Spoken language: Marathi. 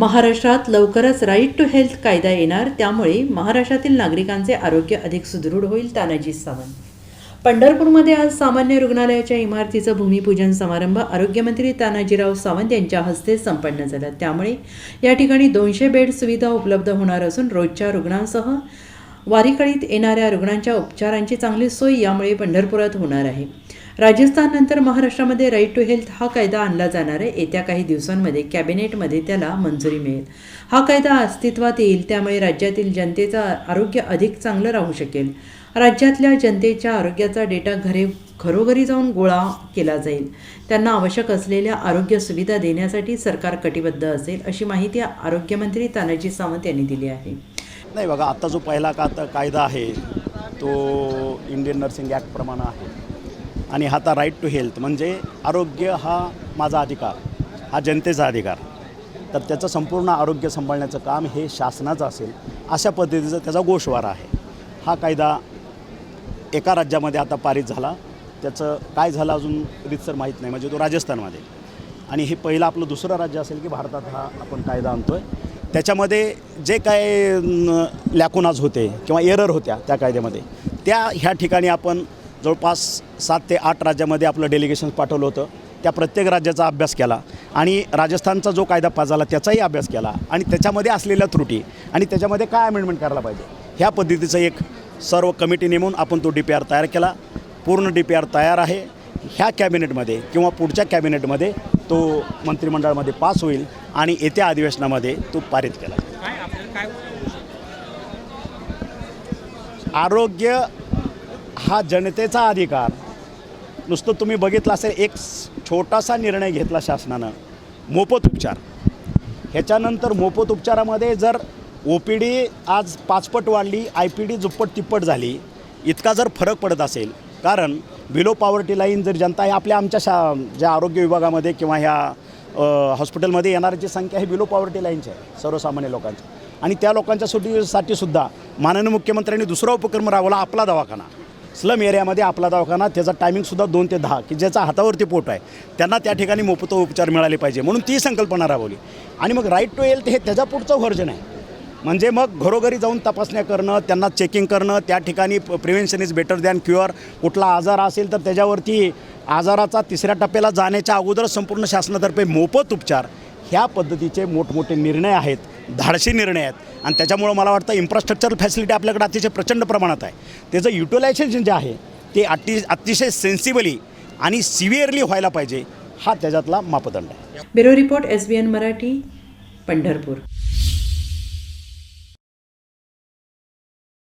महाराष्ट्रात लवकरच राईट टू हेल्थ कायदा येणार त्यामुळे महाराष्ट्रातील नागरिकांचे आरोग्य अधिक सुदृढ होईल तानाजी सावंत. पंढरपूरमध्ये आज सामान्य रुग्णालयाच्या इमारतीचं भूमिपूजन समारंभ आरोग्यमंत्री तानाजीराव सावंत यांच्या हस्ते संपन्न झाला. त्यामुळे या ठिकाणी दोनशे बेड सुविधा उपलब्ध होणार असून रोजच्या रुग्णांसह वारीकडीत येणाऱ्या रुग्णांच्या उपचारांची चांगली सोय यामुळे पंढरपुरात होणार आहे. राजस्थाननंतर महाराष्ट्रामध्ये राईट टू हेल्थ हा कायदा आणला जाणार आहे. येत्या काही दिवसांमध्ये कॅबिनेटमध्ये त्याला मंजुरी मिळेल. हा कायदा अस्तित्वात येईल त्यामुळे राज्यातील जनतेचं आरोग्य अधिक चांगलं राहू शकेल. राज्यातल्या जनतेच्या आरोग्याचा डेटा घरे घरोघरी जाऊन गोळा केला जाईल. त्यांना आवश्यक असलेल्या आरोग्य सुविधा देण्यासाठी सरकार कटिबद्ध असेल अशी माहिती आरोग्यमंत्री तानाजी सावंत यांनी दिली आहे. नाही बघा आत्ता जो पहिला का कायदा आहे तो इंडियन नर्सिंग ॲक्टप्रमाणे आहे. आणि हा आता राईट टू हेल्थ म्हणजे आरोग्य हा माझा अधिकार हा जनतेचा अधिकार. तर त्याचं संपूर्ण आरोग्य सांभाळण्याचं काम हे शासनाचं असेल अशा पद्धतीचा त्याचा गोषवारा आहे. हा कायदा एका राज्यामध्ये आता पारित झाला. त्याचं काय झालं अजून रितसर माहीत नाही म्हणजे तो राजस्थानमध्ये. आणि हे पहिलं आपलं दुसरं राज्य असेल की भारतात हा आपण कायदा आणतो आहे त्याच्यामध्ये जे काय लॅकुनाज होते किंवा एरर होत्या त्या कायद्यामध्ये त्या ह्या ठिकाणी आपण जवळपास सात ते आठ राज्यामध्ये आपलं डेलिगेशन पाठवलं होतं. त्या प्रत्येक राज्याचा अभ्यास केला. आणि राजस्थानचा जो कायदा पास झाला त्याचाही अभ्यास केला. आणि त्याच्यामध्ये असलेल्या त्रुटी आणि त्याच्यामध्ये काय अमेंडमेंट करायला पाहिजे? ह्या पद्धतीचं एक सर्व कमिटी नेमून आपण तो डी पी आर तयार केला. पूर्ण डी पी आर तयार आहे. ह्या कॅबिनेटमध्ये किंवा पुढच्या कॅबिनेटमध्ये तो मंत्रिमंडळामध्ये पास होईल आणि येत्या अधिवेशनामध्ये तो पारित केला. आरोग्य हा जनतेचा अधिकार. नुसतं तुम्ही बघितलं असेल एक छोटासा निर्णय घेतला शासनानं. मोफत उपचार. ह्याच्यानंतर मोफत उपचारामध्ये जर ओ पी डी आज पाचपट वाढली आय पी डी दुप्पट तिप्पट झाली इतका जर फरक पडत असेल कारण बिलो पॉवर्टी लाईन जर जनता आहे आपल्या आमच्या शा ज्या आरोग्य विभागामध्ये किंवा ह्या हॉस्पिटलमध्ये येणाऱ्याची संख्या ही बिलो पॉवर्टी लाईनची आहे सर्वसामान्य लोकांची. आणि त्या लोकांच्या सुटीसाठी सुद्धा माननीय मुख्यमंत्र्यांनी दुसरा उपक्रम राबवला आपला दवाखाना. स्लम एरियामध्ये आपला दवाखाना त्याचा टायमिंगसुद्धा दोन ते दहा की ज्याचा हातावरती पोट आहे त्यांना त्या ठिकाणी मोफत उपचार मिळाले पाहिजे म्हणून ती संकल्पना राबवली. आणि मग राईट टू हेल्थ हे त्याच्या पुढचं व्हर्जन आहे. म्हणजे मग घरोघरी जाऊन तपासण्या करणं त्यांना चेकिंग करणं त्या ठिकाणी prevention is better than cure कुठला आजार असेल तर त्याच्यावरती आजाराचा तिसऱ्या टप्प्याला जाण्याच्या अगोदर संपूर्ण शासनातर्फे मोफत उपचार. ह्या पद्धतीचे मोठमोठे निर्णय आहेत. धाडसी निर्णय आहेत. आणि त्याच्यामुळं मला वाटतं इन्फ्रास्ट्रक्चर फॅसिलिटी आपल्याकडे अतिशय प्रचंड प्रमाणात आहे. त्याचं युटिलायझेशन जे आहे ते अति अतिशय सेन्सिबली आणि सिव्हिअरली व्हायला पाहिजे हा त्याच्यातला मापदंड आहे. Bureau report S B N Marathi Pandharpur.